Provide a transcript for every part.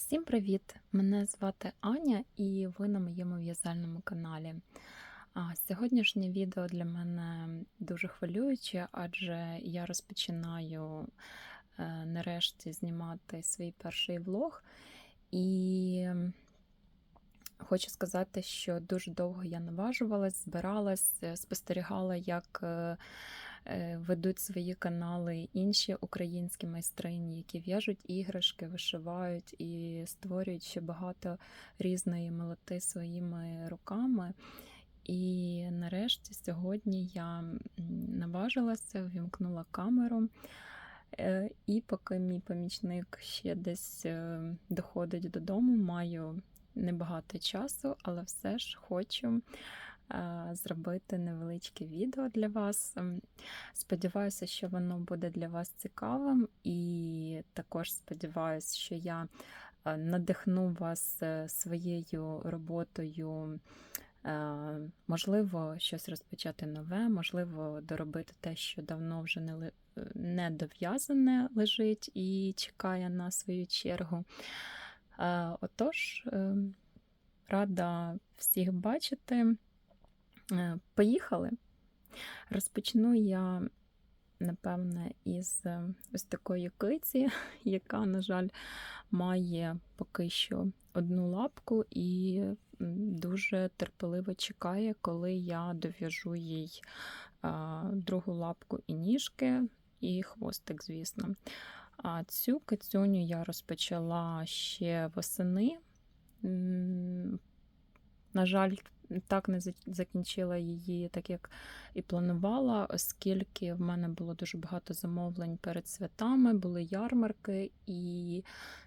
Всім привіт! Мене звати Аня, і ви на моєму в'язальному каналі. А, Сьогоднішнє відео для мене дуже хвилююче, адже я розпочинаю е, нарешті знімати свій перший влог. І хочу сказати, що дуже довго я наважувалась, збиралась, е, спостерігала, як е, ведуть свої канали інші українські майстрині, які в'яжуть іграшки, вишивають і створюють ще багато різної милоти своїми руками. І нарешті сьогодні я наважилася, вімкнула камеру. Е, І поки мій помічник ще десь е, доходить додому, маю небагато часу, але все ж хочу е, зробити невеличке відео для вас. Ем, Сподіваюся, що воно буде для вас цікавим, і також сподіваюся, що я е, надихну вас е, своєю роботою. Е, Можливо, щось розпочати нове, можливо, доробити те, що давно вже не, е, не дов'язане лежить і чекає на свою чергу. Е, Отож, е, рада всіх бачити. Е, Поїхали. Розпочну я, напевне, із е, ось такої киці, яка, на жаль, має поки що одну лапку і дуже терпеливо чекає, коли я дов'яжу їй а, другу лапку і ніжки, і хвостик, звісно. А цю кицюню я розпочала ще восени. На жаль, так не закінчила її, так як і планувала, оскільки в мене було дуже багато замовлень перед святами, були ярмарки, і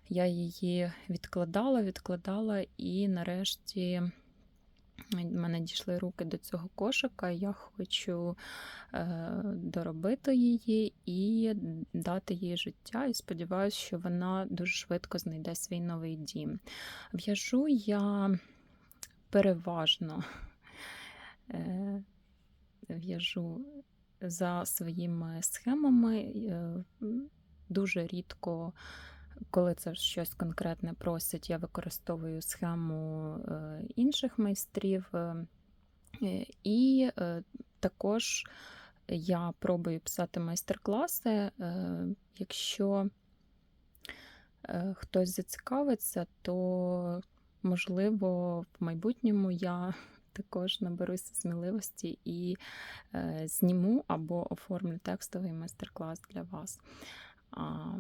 я її відкладала, відкладала, і нарешті в мене дійшли руки до цього кошика. Я хочу е, доробити її і дати їй життя. І сподіваюся, що вона дуже швидко знайде свій новий дім. В'яжу я переважно е, в'яжу за своїми схемами. е, Дуже рідко, коли це щось конкретне просять, я використовую схему е, інших майстрів. І також я пробую писати майстер-класи. Якщо хтось зацікавиться, то можливо в майбутньому я також наберуся сміливості і е, зніму або оформлю текстовий майстер-клас для вас. А,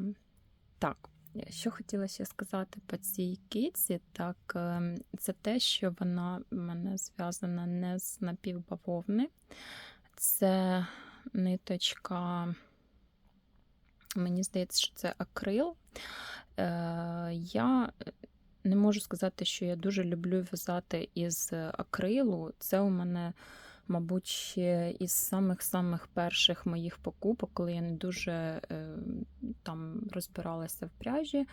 так, що хотіла ще сказати по цій киці, так е, це те, що вона в мене зв'язана не з напівбавовни. Це ниточка, мені здається, що це акрил. Е, Я не можу сказати, що я дуже люблю в'язати із акрилу. Це у мене, мабуть, ще із самих-самих перших моїх покупок, коли я не дуже е, там розбиралася в пряжі.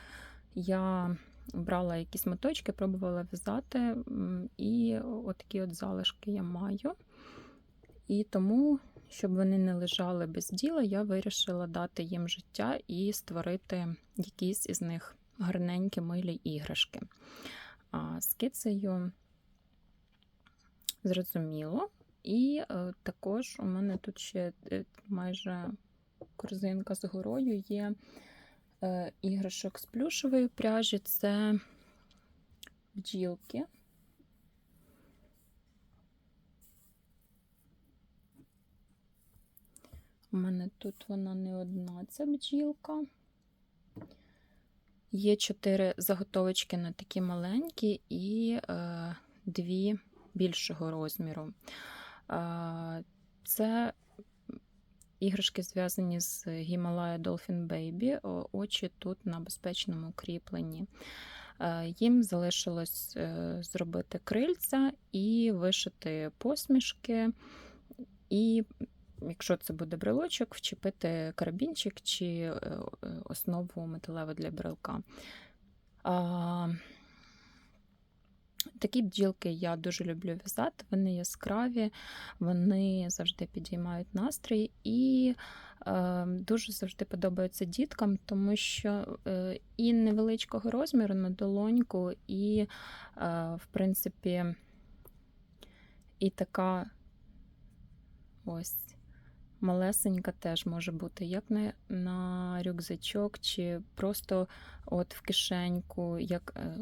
Я брала якісь моточки, пробувала в'язати, і отакі от залишки я маю. І тому, щоб вони не лежали без діла, я вирішила дати їм життя і створити якісь із них гарненькі милі іграшки. А з кицею зрозуміло. І е, також у мене тут ще е, майже корзинка з горою є е, іграшок з плюшевої пряжі. Це бджілки. У мене тут вона не одна, ця бджілка. Є чотири заготовочки на такі маленькі і е, дві більшого розміру. Е, це іграшки зв'язані з Himalaya Dolphin Baby. Очі тут на безпечному кріпленні. Е, Їм залишилось е, зробити крильця і вишити посмішки. І якщо це буде брелочок, вчепити карабінчик чи е, е, основу металеву для брелка. А, Такі бджілки я дуже люблю в'язати, вони яскраві, вони завжди підіймають настрій і е, дуже завжди подобаються діткам, тому що е, і невеличкого розміру на долоньку, і, е, в принципі, і така ось малесенька теж може бути, як на, на рюкзачок, чи просто от в кишеньку, як. е,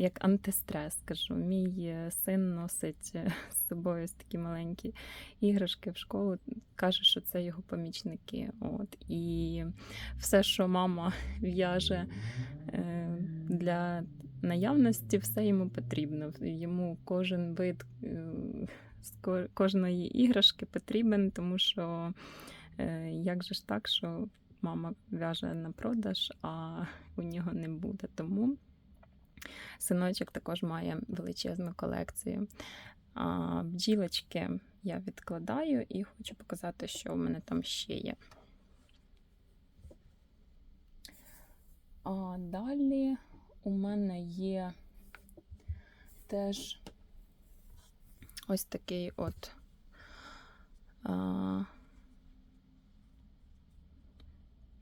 як антистрес, скажу. Мій е, син носить е, з собою такі маленькі іграшки в школу, каже, що це його помічники. От. І все, що мама в'яже для наявності, все йому потрібно. Йому кожен вид з кожної іграшки потрібен, тому що е, як же ж так, що мама в'яже на продаж, а у нього не буде. Тому Синочок також має величезну колекцію. А бджілочки я відкладаю і хочу показати, що в мене там ще є. А далі у мене є теж ось такий от а,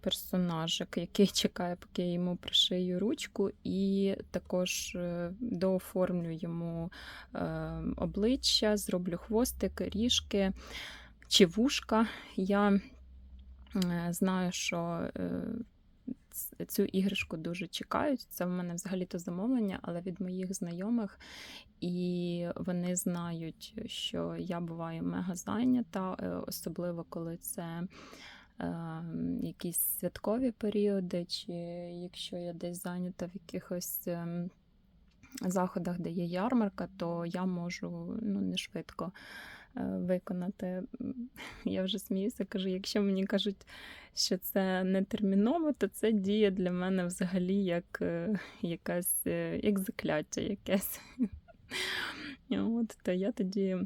персонажик, який чекає, поки я йому пришию ручку, і також е, дооформлю йому е, обличчя, зроблю хвостик, ріжки чи вушка. Я е, знаю, що цю іграшку дуже чекають. Це в мене взагалі-то замовлення, але від моїх знайомих. І вони знають, що я буваю мега зайнята, е, особливо коли це е, якісь святкові періоди, чи якщо я десь зайнята в якихось ем, заходах, де є ярмарка, то я можу ну, не швидко виконати. Я вже сміюся, кажу, якщо мені кажуть, що це не терміново, то це діє для мене взагалі як е, якась е, як закляття якесь. От, то я тоді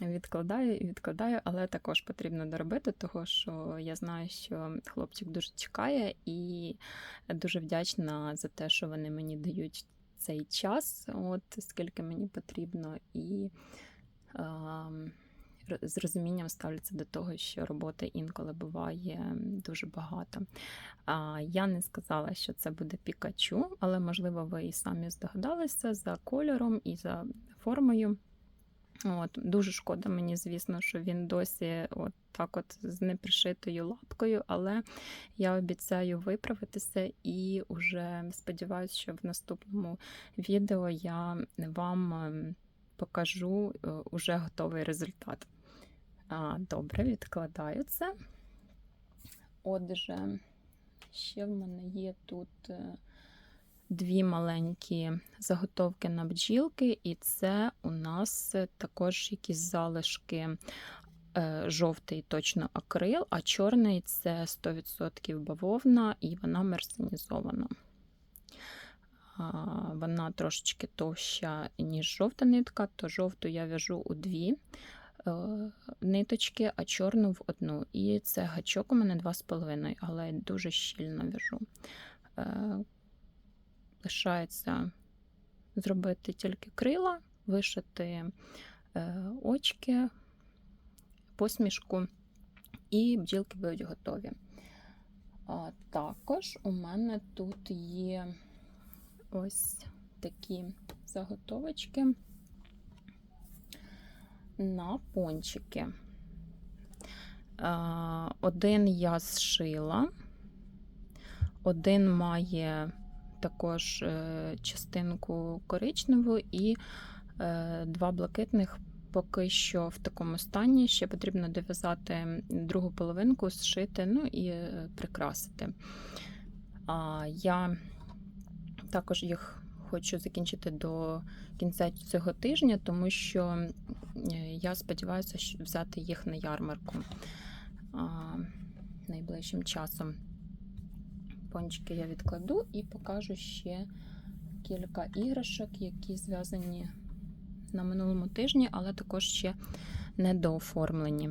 відкладаю і відкладаю, але також потрібно доробити, того що я знаю, що хлопчик дуже чекає, і дуже вдячна за те, що вони мені дають цей час, от скільки мені потрібно, і з розумінням ставляться до того, що роботи інколи буває дуже багато. Я не сказала, що це буде Пікачу, але можливо ви і самі здогадалися за кольором і за формою. От, дуже шкода мені, звісно, що він досі от так от з непришитою лапкою, але я обіцяю виправитися і вже сподіваюся, що в наступному відео я вам ем, покажу е, уже готовий результат. Добре, відкладаю це. Отже, ще в мене є тут е, дві маленькі заготовки на бджілки, і це у нас також якісь залишки. е, Жовтий точно акрил, а чорний це 100% бавовна і вона мерсенізована. Вона трошечки товща, ніж жовта нитка, то жовту я в'яжу у дві е, ниточки, а чорну в одну. І це гачок у мене 2,5, але дуже щільно в'яжу. Е, Лишається зробити тільки крила, вишити е, очки, посмішку, і бджілки будуть готові. Також у мене тут є ось такі заготовочки на пончики. Один я зшила, один має також е, частинку коричневу і е, два блакитних поки що в такому стані. Ще потрібно дов'язати другу половинку, зшити, ну і е, прикрасити. А я також їх хочу закінчити до кінця цього тижня, тому що е, я сподіваюся взяти їх на ярмарку найближчим часом. Пончики я відкладу і покажу ще кілька іграшок, які зв'язані на минулому тижні, але також ще недооформлені.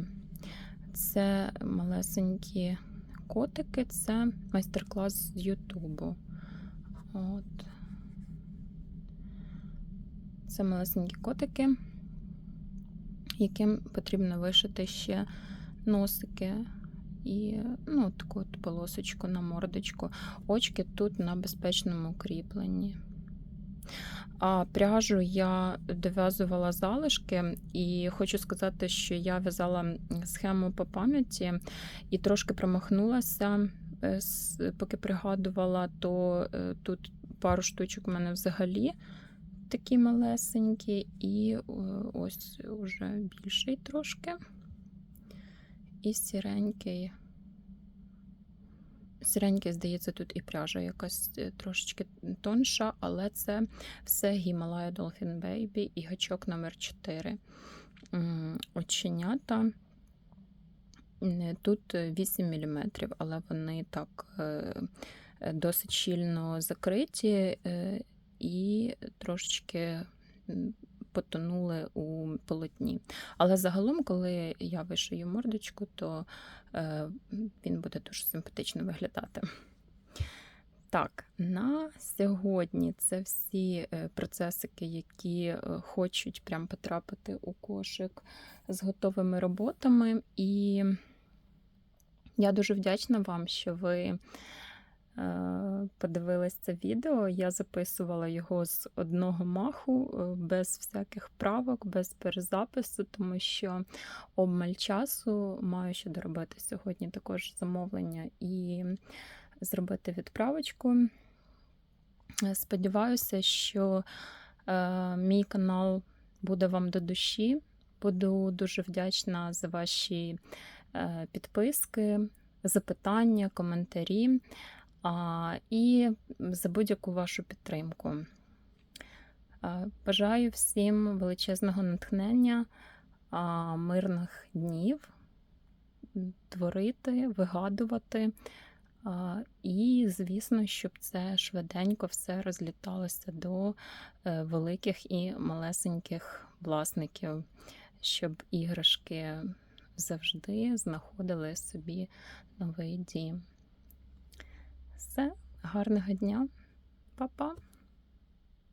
Це малесенькі котики, це майстер-клас з Ютубу. От. Це малесенькі котики, яким потрібно вишити ще носики і ну, таку от полосочку на мордочку. Очки тут на безпечному кріпленні. А пряжу я дов'язувала залишки, і хочу сказати, що я в'язала схему по пам'яті і трошки промахнулася, поки пригадувала, то е, тут пару штучок у мене взагалі такі малесенькі, і е, ось уже більший трошки. І сіренький. Сіренький, здається, тут і пряжа якась е, трошечки тонша, але це все Himalaya Dolphin Baby і гачок номер 4 Оченята. М, Тут 8 мм, але вони так е, е, досить щільно закриті е, і трошечки потонули у полотні. Але загалом, коли я вишию мордочку, то е, він буде дуже симпатично виглядати. Так, на сьогодні це всі е, процесики, які е, хочуть прям потрапити у кошик з готовими роботами. І я дуже вдячна вам, що ви е, подивились це відео. Я записувала його з одного маху, без всяких правок, без перезапису, тому що обмаль часу маю ще доробити сьогодні також замовлення і зробити відправочку. Е, Сподіваюся, що е, мій канал буде вам до душі. Буду дуже вдячна за ваші е, підписки, запитання, коментарі а, і за будь-яку вашу підтримку. Е, Бажаю всім величезного натхнення, а, мирних днів, творити, вигадувати. І, звісно, щоб це швиденько все розліталося до е, великих і малесеньких власників, щоб іграшки завжди знаходили собі новий дім. Все, гарного дня, Па-па!